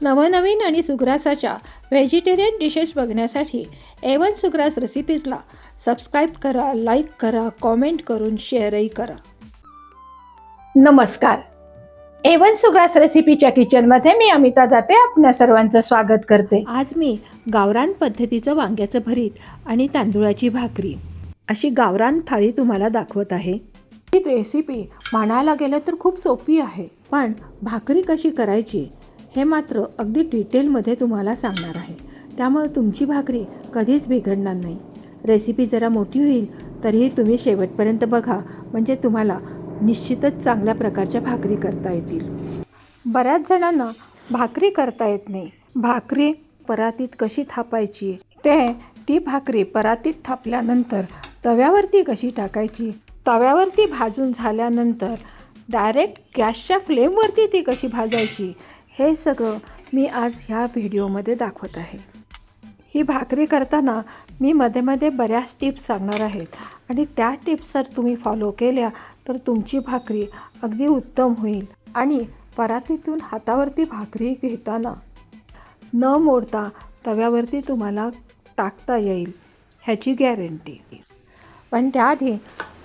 नवनवीन आणि सुग्रासाच्या व्हेजिटेरियन डिशेस बघण्यासाठी एवन सुग्रास रेसिपीजला सबस्क्राईब करा लाईक करा कॉमेंट करून शेअरही करा. नमस्कार. एवन सुग्रास रेसिपीच्या किचनमध्ये मी अमिता जाते. आपल्या सर्वांचं स्वागत करते. आज मी गावरान पद्धतीचं वांग्याचं भरीत आणि तांदुळाची भाकरी अशी गावरान थाळी तुम्हाला दाखवत आहे. ही रेसिपी म्हणायला गेलं तर खूप सोपी आहे पण भाकरी कशी करायची हे मात्र अगदी डिटेलमध्ये तुम्हाला सांगणार आहे. त्यामुळे तुमची भाकरी कधीच बिघडणार नाही. रेसिपी जरा मोठी होईल तरीही तुम्ही शेवटपर्यंत बघा. म्हणजे तुम्हाला निश्चितच चांगल्या प्रकारच्या भाकरी करता येतील. बऱ्याच जणांना भाकरी करता येत नाही. भाकरी परातीत कशी थापायची? ते ती भाकरी परातीत थापल्यानंतर तव्यावरती कशी टाकायची? तव्यावरती भाजून झाल्यानंतर डायरेक्ट गॅसच्या फ्लेमवरती ती कशी भाजायची? हे सगळं मी आज ह्या व्हिडिओमध्ये दाखवत आहे. ही भाकरी करताना मी मध्ये मध्ये बऱ्याच टिप्स सांगणार आहेत आणि त्या टिप्स जर तुम्ही फॉलो केल्या तर तुमची भाकरी अगदी उत्तम होईल आणि परातीतून हातावरती भाकरी घेताना न मोडता तव्यावरती तुम्हाला टाकता येईल ह्याची गॅरंटी. पण त्याआधी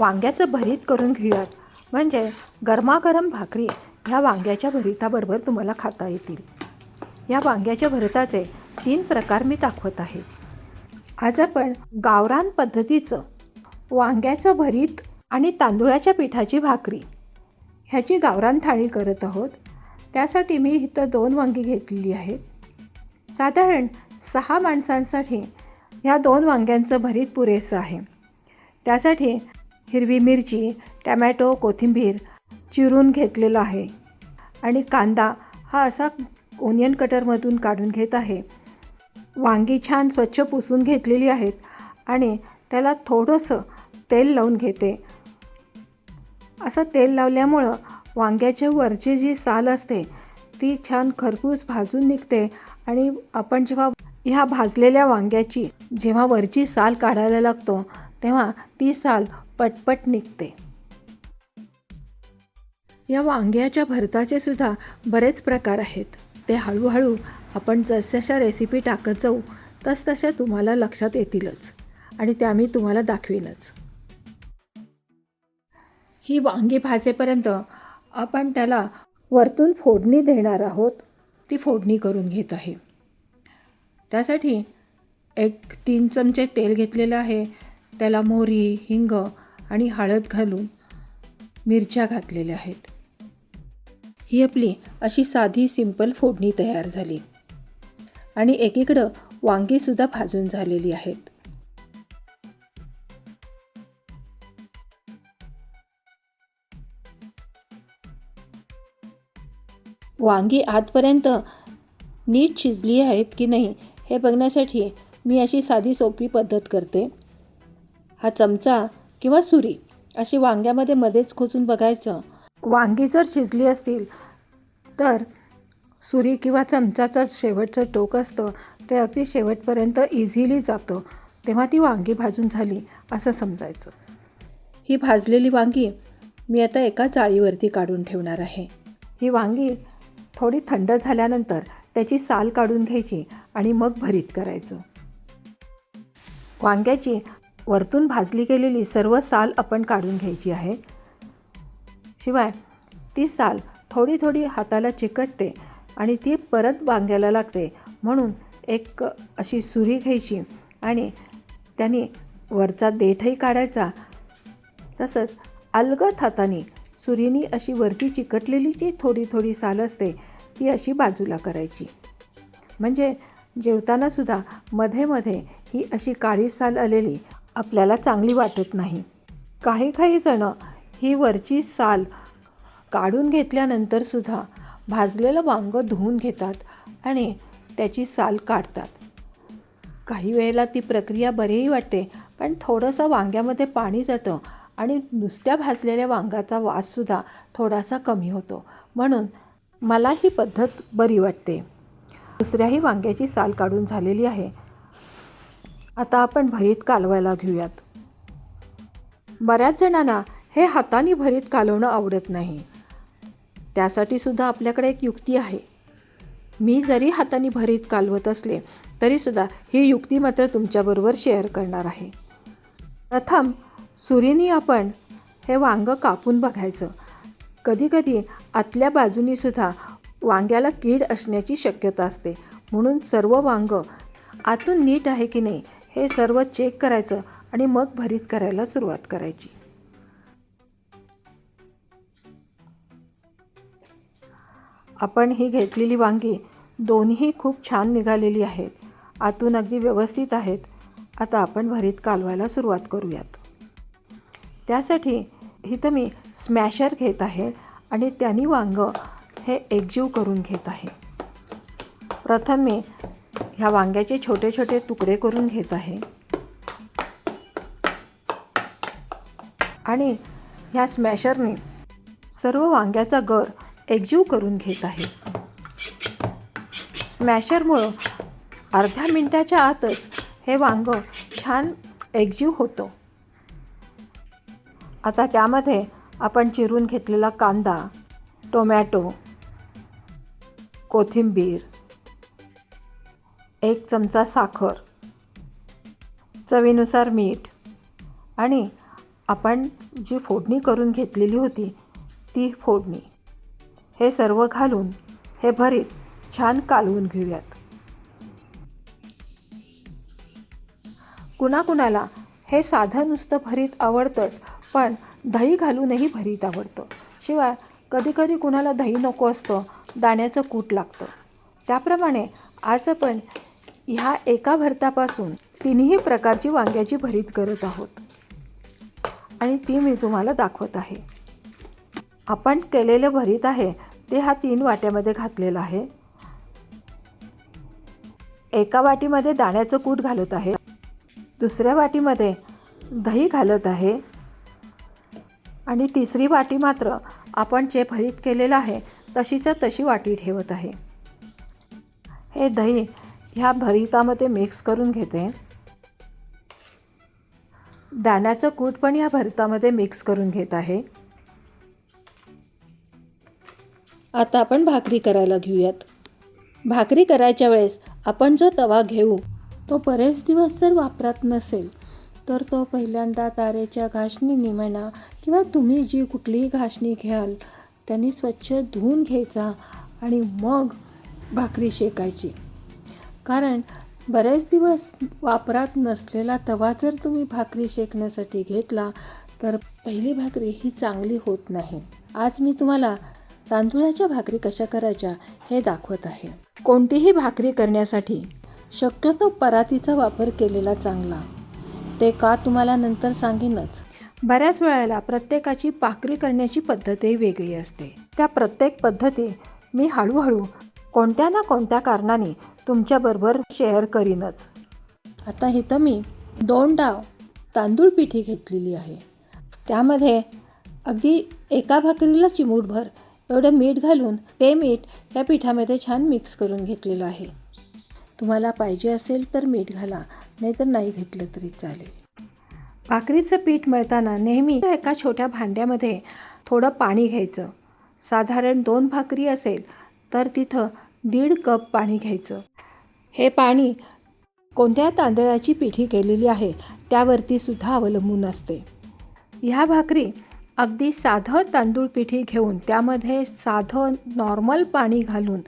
वांग्याचं भरीत करून घेऊयात. म्हणजे गरमागरम भाकरी ह्या वांग्याच्या भरिताबरोबर तुम्हाला खाता येतील. या वांग्याच्या भरताचे तीन प्रकार मी दाखवत आहे. आज आपण गावरान पद्धतीचं वांग्याचं भरीत आणि तांदुळाच्या पिठाची भाकरी ह्याची गावरान थाळी करत आहोत. त्यासाठी मी इथं दोन वांगी घेतलेली आहेत. साधारण सहा माणसांसाठी ह्या दोन वांग्यांचं भरीत पुरेसं आहे. त्यासाठी हिरवी मिरची टमॅटो कोथिंबीर चिरून घेतलेला आहे. आणि कांदा हा असा ओनियन कटरमधून काढून घेत आहे. वांगी छान स्वच्छ पुसून घेतलेली आहेत आणि त्याला थोडंसं तेल लावून घेते. असं तेल लावल्यामुळं वांग्याच्या वरची जी साल असते ती छान खरपूस भाजून निघते आणि आपण जेव्हा ह्या भाजलेल्या वांग्याची जेव्हा वरची साल काढायला लागतो तेव्हा ती साल पटपट निघते. या वांग्याच्या भरताचे सुद्धा बरेच प्रकार आहेत. ते हळूहळू आपण जसजशा रेसिपी टाकत जाऊ तसतशा तुम्हाला लक्षात येतीलच आणि त्या मी तुम्हाला दाखवीनच. ही वांगी भाजेपर्यंत आपण त्याला वरतून फोडणी देणार आहोत. ती फोडणी करून घेत आहे. त्यासाठी एक तीन चमचे तेल घेतलेलं आहे. त्याला मोहरी हिंग आणि हळद घालून मिरच्या घातलेल्या आहेत. ही आपली अशी साधी सिंपल फोडणी तयार झाली. आणि एकीकडं वांगीसुद्धा भाजून झालेली आहेत. वांगी आतपर्यंत नीट शिजली आहेत की नाही हे बघण्यासाठी मी अशी साधी सोपी पद्धत करते. हा चमचा किंवा सुरी अशी वांग्यामध्ये मध्येच खोचून बघायचं. वांगी जर शिजली असतील तर सुरी किंवा चमचाचं शेवटचं टोक असतं. ते अगदी शेवटपर्यंत इझिली जातं. तेव्हा ती वांगी भाजून झाली असं समजायचं. ही भाजलेली वांगी मी आता एका जाळीवरती काढून ठेवणार आहे. ही वांगी थोडी थंड झाल्यानंतर त्याची साल काढून घ्यायची आणि मग भरीत करायचं. वांग्याची वरतून भाजली गेलेली सर्व साल आपण काढून घ्यायची आहे. शिवाय ती साल थोडी थोडी हाताला चिकटते आणि ती परत वांग्याला लागते. म्हणून एक अशी सुरी घ्यायची आणि त्याने वरचा देठही काढायचा. तसंच अलगत हाताने सुरीनी अशी वरती चिकटलेली जी थोडी थोडी साल असते ती अशी बाजूला करायची. म्हणजे जेवतानासुद्धा मध्ये मध्ये ही अशी काळी साल आलेली आपल्याला चांगली वाटत नाही. काही काही जणं ही वरची साल काढून घेतल्यानंतरसुद्धा भाजलेलं वांगं धुवून घेतात आणि त्याची साल काढतात. काही वेळेला ती प्रक्रिया बरीही वाटते पण थोडंसं वांग्यामध्ये पाणी जातं आणि नुसत्या भाजलेल्या वांगाचा वाससुद्धा थोडासा कमी होतो. म्हणून मला ही पद्धत बरी वाटते. दुसऱ्याही वांग्याची साल काढून झालेली आहे. आता आपण भरीत कालवायला घेऊयात. बऱ्याच जणांना हे हाताने भरीत कालवणं आवडत नाही. त्यासाठी सुद्धा आपल्याकडे एक युक्ती आहे. मी जरी हाताने भरीत कालवत असले तरीसुद्धा ही युक्ती मात्र तुमच्याबरोबर शेअर करणार आहे. प्रथम सुरीनी आपण हे वांगं कापून बघायचं. कधीकधी आतल्या बाजूनीसुद्धा वांग्याला कीड असण्याची शक्यता असते. म्हणून सर्व वांगं आतून नीट आहे की नाही हे सर्व चेक करायचं आणि मग भरीत करायला सुरुवात करायची. आपण ही घेतलेली वांगी दोन्ही खूप छान निघालेली आहेत. आतून अगदी व्यवस्थित आहेत. आता आपण भरीत कालवायला सुरुवात करूयात. त्यासाठी इथं मी स्मॅशर घेत आहे आणि त्यांनी वांगं हे एकजीव करून घेत आहे. प्रथम मी ह्या वांग्याचे छोटे छोटे तुकडे करून घेत आहे. आणि ह्या स्मॅशरने सर्व वांग्याचा गर एकजीव करून घेत आहे. स्मॅशरमुळं अर्ध्या मिनटाच्या आतच हे वांग छान एकजीव होतं. आता त्यामध्ये आपण चिरून घेतलेला कांदा टोमॅटो कोथिंबीर एक चमचा साखर चवीनुसार मीठ आणि आपण जी फोडणी करून घेतलेली होती ती फोडणी. हे सर्व घालून हे भरीत छान कालवून घेऊयात. कुणाकुणाला हे साधं नुसतं भरीत आवडतंच पण दही घालूनही भरीत आवडतं. शिवाय कधीकधी कुणाला दही नको असतं दाण्याचं कूट लागतं. त्याप्रमाणे आज आपण ह्या एका भरतापासून तिन्ही प्रकारची वांग्याची भरीत करत आहोत. आणि ती मी तुम्हाला दाखवत आहे. आपण केलेलं भरीत आहे ते हा तीन वाट्यामध्ये घातलेलं आहे. एका वाटीमध्ये दाण्याचं कूट घालत आहे. दुसऱ्या वाटीमध्ये दही घालत आहे. आणि तिसरी वाटी मात्र आपण जे भरीत केलेलं आहे तशीच्या तशी वाटी ठेवत आहे. हे दही ह्या भरितामध्ये मिक्स करून घेते. दाण्याचं कूट पण ह्या भरतामध्ये मिक्स करून घेत आहे. आता आपण भाकरी करायला घेऊयात. भाकरी करायच्या वेळेस आपण जो तवा घेऊ तो बरेच दिवस जर वापरात नसेल तर तो पहिल्यांदा तारेच्या घासणीने म्हणा किंवा तुम्ही जी कुठलीही घासणी घ्याल त्यांनी स्वच्छ धुवून घ्यायचा आणि मग भाकरी शेकायची. कारण बरेच दिवस वापरात नसलेला तवा जर तुम्ही भाकरी शेकण्यासाठी घेतला तर पहिली भाकरी ही चांगली होत नाही. आज मी तुम्हाला तांदुळाच्या भाकरी कशा करायच्या हे दाखवत आहे. कोणतीही भाकरी करण्यासाठी शक्यतो परातीचा वापर केलेला चांगला. ते का तुम्हाला नंतर सांगेनच. बऱ्याच वेळेला प्रत्येकाची भाकरी करण्याची पद्धतही वेगळी असते. त्या प्रत्येक पद्धती मी हळूहळू कोणत्या ना कोणत्या कारणाने तुमच्याबरोबर शेअर करीनच. आता इथं मी दोन डाव तांदूळ पिठी घेतलेली आहे. त्यामध्ये अगदी एका भाकरीला चिमूटभर एवढं मीठ घालून ते मीठ या पिठामध्ये छान मिक्स करून घेतलेलं आहे. तुम्हाला पाहिजे असेल तर मीठ घाला नाहीतर नाही घेतलं तरी चालेल. भाकरीचं पीठ मळताना नेहमी एका छोट्या भांड्यामध्ये थोडं पाणी घ्यायचं. साधारण दोन भाकरी असेल तर तिथं दीड कप पाणी घ्यायचं. हे पाणी कोणत्या तांदळाची पिठी केलेली आहे त्यावरती सुद्धा अवलंबून असते. ह्या भाकरी अगदी साधं तांदूळ पिठी घेऊन त्यामध्ये साधं नॉर्मल पाणी घालून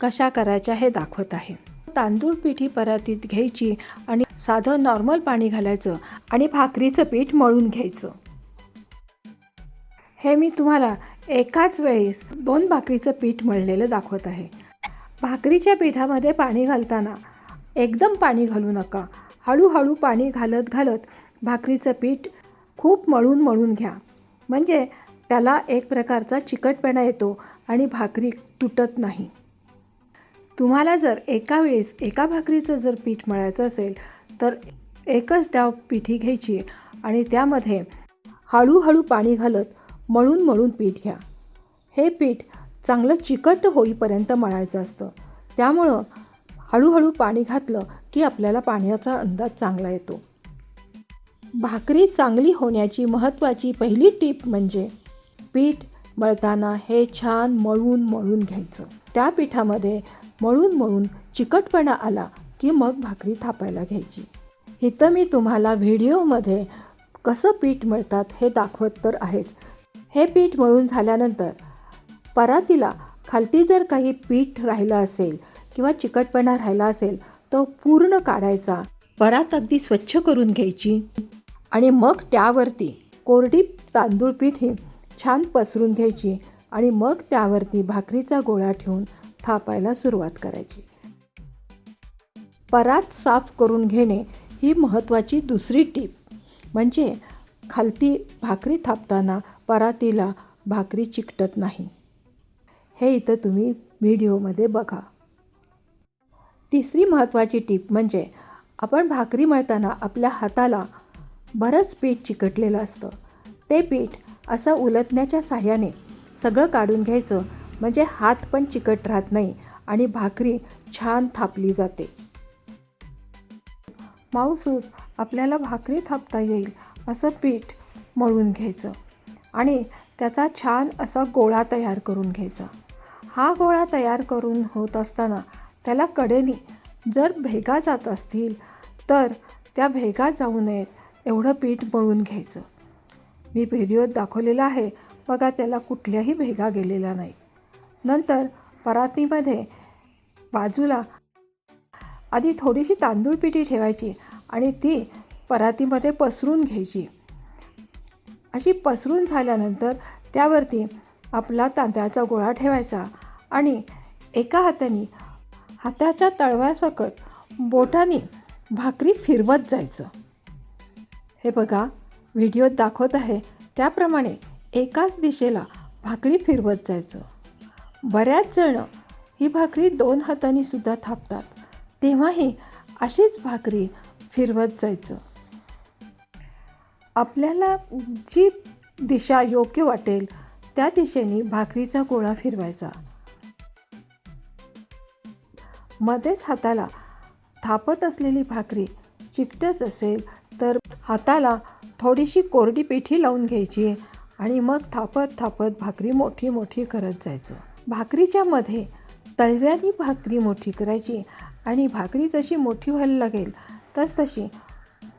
कशा करायच्या हे दाखवत आहे. तांदूळ पिठी परातीत घ्यायची आणि साधं नॉर्मल पाणी घालायचं आणि भाकरीचं पीठ मळून घ्यायचं. हे मी तुम्हाला एकाच वेळेस दोन भाकरीचं पीठ मळलेलं दाखवत आहे. भाकरीच्या पिठामध्ये पाणी घालताना एकदम पाणी घालू नका. हळूहळू पाणी घालत घालत भाकरीचं पीठ खूप मळून मळून घ्या. म्हणजे त्याला एक प्रकारचा चिकटपणा येतो आणि भाकरी तुटत नाही. तुम्हाला जर एका वेळेस एका भाकरीचं जर पीठ मळायचं असेल तर एकच डाव पिठी घ्यायची आणि त्यामध्ये हळूहळू पाणी घालत मळून मळून पीठ घ्या. हे पीठ चांगलं चिकट होईपर्यंत मळायचं असतं. त्यामुळं हळूहळू पाणी घातलं की आपल्याला पाण्याचा अंदाज चांगला येतो. भाकरी चांगली होण्याची महत्त्वाची पहिली टीप म्हणजे पीठ मळताना हे छान मळून मळून घ्यायचं. त्या पिठामध्ये मळून मळून चिकटपणा आला की मग भाकरी थापायला घ्यायची. इथं मी तुम्हाला व्हिडिओमध्ये कसं पीठ मळतात हे दाखवत तर आहेच. हे पीठ मळून झाल्यानंतर परातीला खालती जर काही पीठ राहिलं असेल किंवा चिकटपणा राहिला असेल तो पूर्ण काढायचा. परात अगदी स्वच्छ करून घ्यायची. आणि मग त्यावरती कोरडी तांदूळ पीठ ही छान पसरून घ्यायची आणि मग त्यावरती भाकरीचा गोळा ठेवून थापायला सुरुवात करायची. परात साफ करून घेणे ही महत्त्वाची दुसरी टीप. म्हणजे खालती भाकरी थापताना परातीला भाकरी चिकटत नाही. हे इथं तुम्ही व्हिडिओमध्ये बघा. तिसरी महत्त्वाची टीप म्हणजे आपण भाकरी मळताना आपल्या हाताला बरंच पीठ चिकटलेलं असतं. ते पीठ असं उलटण्याच्या साह्याने सगळं काढून घ्यायचं म्हणजे हात पण चिकट राहत नाही आणि भाकरी छान थापली जाते. माऊसूत आपल्याला भाकरी थापता येईल असं पीठ मळून घ्यायचं आणि त्याचा छान असा गोळा तयार करून घ्यायचा. हा गोळा तयार करून होत असताना त्याला कडेनी जर भेगा जात असतील तर त्या भेगा जाऊ नयेत एवढं पीठ मळून घ्यायचं. मी व्हिडिओत दाखवलेला आहे बघा त्याला कुठल्याही भेगा गेलेल्या नाही. नंतर परातीमध्ये बाजूला आधी थोडीशी तांदूळ पिठी ठेवायची आणि ती परातीमध्ये पसरून घ्यायची. अशी पसरून झाल्यानंतर त्यावरती आपला तांदळाचा गोळा ठेवायचा आणि एका हाताने हाताच्या तळव्यासकट बोटाने भाकरी फिरवत जायचं. हे बघा व्हिडिओत दाखवत आहे. त्याप्रमाणे एकाच दिशेला भाकरी फिरवत जायचं. बऱ्याच जण ही भाकरी दोन हातांनी सुद्धा थापतात. तेव्हाही अशीच भाकरी फिरवत जायचं. आपल्याला जी दिशा योग्य वाटेल त्या दिशेने भाकरीचा गोळा फिरवायचा. मध्येच हाताला थापत असलेली भाकरी चिकटच असेल तर हाताला थोडीशी कोरडी पिठी लावून घ्यायची आणि मग थापत थापत भाकरी मोठी मोठी करत जायचं. भाकरीच्या मध्ये तळव्याने भाकरी मोठी करायची आणि भाकरी जशी मोठी व्हायला लागेल तस तशी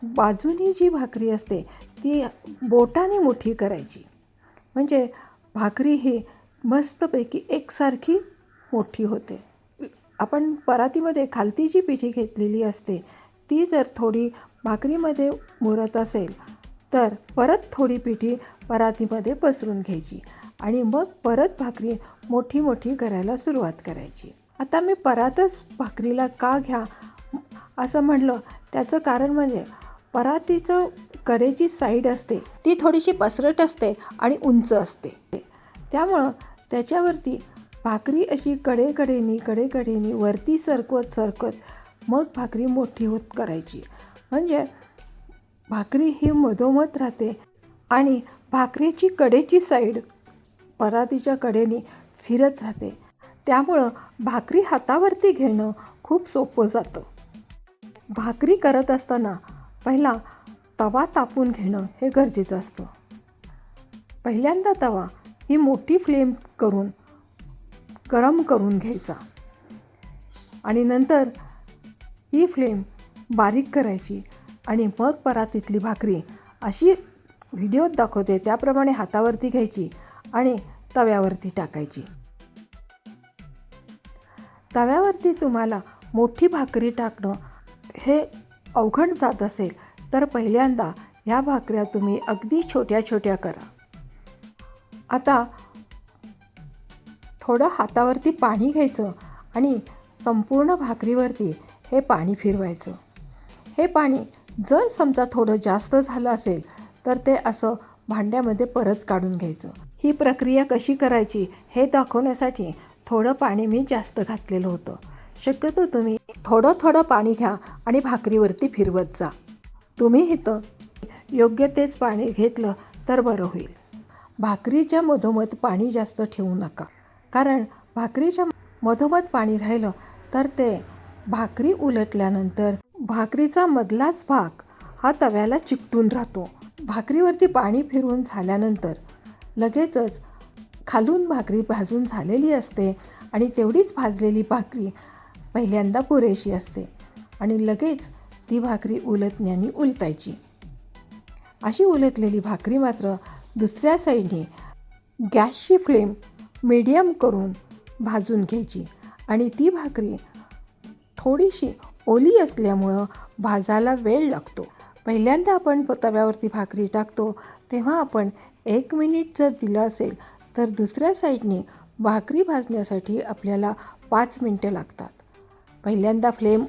बाजूनी जी भाकरी असते ती बोटाने मोठी करायची. म्हणजे भाकरी ही मस्तपैकी एकसारखी मोठी होते. आपण परातीमध्ये खालती जी पिठी घेतलेली असते ती जर थोडी भाकरीमध्ये मुरत असेल तर परत थोडी पिठी परातीमध्ये पसरून घ्यायची आणि मग परत भाकरी मोठी मोठी करायला सुरुवात करायची. आता मी परातच भाकरीला का घ्या असं म्हटलं त्याचं कारण म्हणजे परातीचं कडेची साईड असते ती थोडीशी पसरट असते आणि उंच असते. त्यामुळं त्याच्यावरती भाकरी अशी कडेकडेनी कडेकडेनी वरती सरकवत सरकत मग भाकरी मोठी होत करायची. म्हणजे भाकरी ही मधोमध राहते आणि भाकरीची कडेची साईड परातीच्या कडेने फिरत राहते. त्यामुळं भाकरी हातावरती घेणं खूप सोपं जातं. भाकरी करत असताना पहिला तवा तापून घेणं हे गरजेचं असतं. पहिल्यांदा तवा ही मोठी फ्लेम करून गरम करून घ्यायचा. आणि नंतर ही फ्लेम बारीक करायची आणि मग परातीतली भाकरी अशी व्हिडिओत दाखवते त्याप्रमाणे हातावरती घ्यायची आणि तव्यावरती टाकायची. तव्यावरती तुम्हाला मोठी भाकरी टाकणं हे अवघड जात असेल तर पहिल्यांदा ह्या भाकऱ्या तुम्ही अगदी छोट्या छोट्या करा. आता थोडं हातावरती पाणी घ्यायचं आणि संपूर्ण भाकरीवरती हे पाणी फिरवायचं. हे पाणी जर समजा थोडं जास्त झालं असेल तर ते असं भांड्यामध्ये परत काढून घ्यायचं. ही प्रक्रिया कशी करायची हे दाखवण्यासाठी थोडं पाणी मी जास्त घातलेलं होतं. शक्यतो तुम्ही थोडं थोडं पाणी घ्या आणि भाकरीवरती फिरवत जा. तुम्ही इथं योग्य तेच पाणी घेतलं तर बरं होईल. भाकरीच्या मधोमध पाणी जास्त ठेवू नका. कारण भाकरीच्या मधोमध पाणी राहिलं तर ते भाकरी उलटल्यानंतर भाकरीचा मधलाच भाग हा तव्याला चिकटून राहतो. भाकरीवरती पाणी फिरवून झाल्यानंतर लगेचच खालून भाकरी भाजून झालेली असते आणि तेवढीच भाजलेली भाकरी पहिल्यांदा पुरेशी असते. आणि लगेच ती भाकरी उलटण्याने उलटायची अशी उलटलेली भाकरी मात्र दुसऱ्या साईडने गॅसची फ्लेम मीडियम करून भाजून घ्यायची आणि ती भाकरी थोडीशी ओली असल्यामुळं भाजायला वेळ लागतो. पहिल्यांदा आपण तव्यावरती भाकरी टाकतो तेव्हा आपण एक मिनिट जर दिलं असेल तर दुसऱ्या साईडने भाकरी भाजण्यासाठी आपल्याला पाच मिनटं लागतात. पहिल्यांदा फ्लेम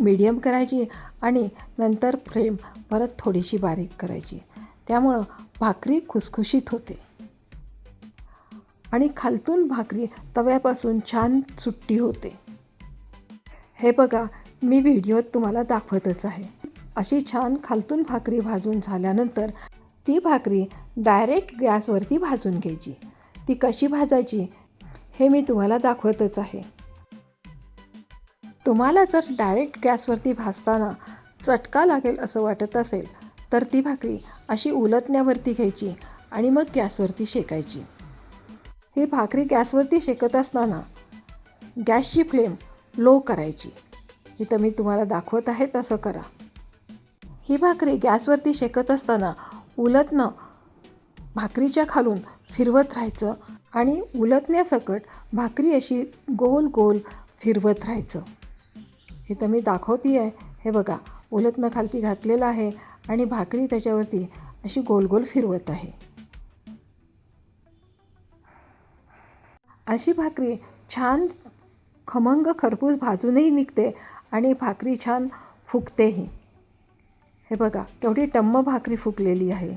मीडियम करायची आणि नंतर फ्लेम परत थोडीशी बारीक करायची. त्यामुळं भाकरी खुसखुशीत होते. आणि खालतून भाकरी तव्यापासून छान सुट्टी होते. हे बघा मी व्हिडिओत तुम्हाला दाखवतच आहे. अशी छान खालतून भाकरी भाजून झाल्यानंतर ती भाकरी डायरेक्ट गॅसवरती भाजून घ्यायची. ती कशी भाजायची हे मी तुम्हाला दाखवतच आहे. तुम्हाला जर डायरेक्ट गॅसवरती भाजताना चटका लागेल असं वाटत असेल तर ती भाकरी अशी उलटण्यावरती घ्यायची आणि मग गॅसवरती शेकायची. ही भाकरी गॅसवरती शेकत असताना गॅसची फ्लेम लो करायची. इथं मी तुम्हाला दाखवत आहे तसं करा. ही भाकरी गॅसवरती शेकत असताना उलटणं भाकरीच्या खालून फिरवत राहायचं आणि उलटण्यासकट भाकरी अशी गोल गोल फिरवत राहायचं. इथं मी दाखवते आहे हे बघा उलटनं खालती घातलेलं आहे आणि भाकरी त्याच्यावरती अशी गोल गोल फिरवत आहे. अशी भाकरी छान खमंग खरपूस भाजूनही निघते आणि भाकरी छान फुगतेही. हे बघा केवढी टम्म भाकरी फुगलेली आहे.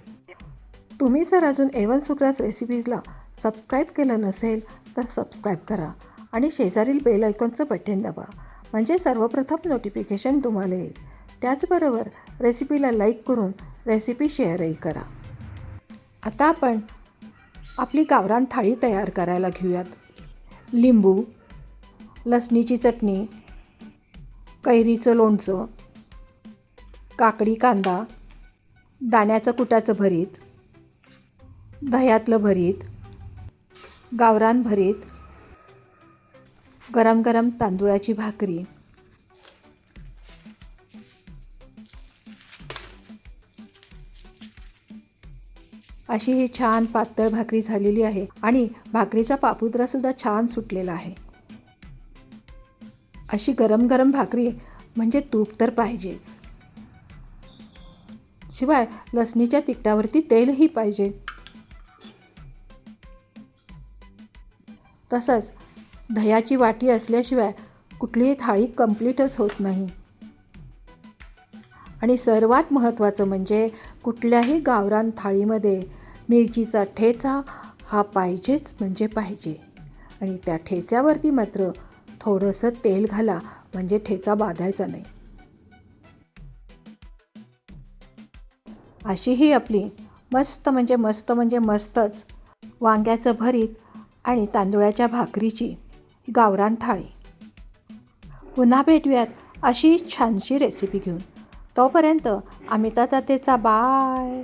तुम्ही जर अजून एवन सुक्रास रेसिपीजला सबस्क्राईब केलं नसेल तर सबस्क्राईब करा आणि शेजारील बेल आयकॉनचं बटन दाबा. म्हणजे सर्वप्रथम नोटिफिकेशन तुम्हाला येईल. त्याचबरोबर रेसिपीला लाईक करून रेसिपी शेअरही करा. आता आपण आपली गावरान थाळी तयार करायला घेऊयात. लिंबू लसणीची चटणी कैरीचं लोणचं काकडी कांदा दाण्याचं कुटाचं भरीत दह्यातलं भरीत गावरान भरीत गरम गरम तांदुळाची भाकरी. अशी ही छान पातळ भाकरी झालेली आहे आणि भाकरीचा पापुद्रासुद्धा छान सुटलेला आहे. अशी गरम गरम भाकरी म्हणजे तूप तर पाहिजेच. शिवाय लसणीच्या तिकटावरती तेलही पाहिजे. तसंच दह्याची वाटी असल्याशिवाय कुठलीही थाळी कंप्लीटच होत नाही. आणि सर्वात महत्त्वाचं म्हणजे कुठल्याही गावरान थाळीमध्ये मिरचीचा ठेचा हा पाहिजेच म्हणजे पाहिजे. आणि त्या ठेच्यावरती मात्र थोडंसं तेल घाला म्हणजे ठेचा बाधायचा नाही. अशी ही आपली मस्त म्हणजे मस्त म्हणजे मस्तच वांग्याचं भरीत आणि तांदुळाच्या भाकरीची गावरान थाळी. पुन्हा भेटूयात अशी छानशी रेसिपी घेऊन. तोपर्यंत अमिता तातेचा बाय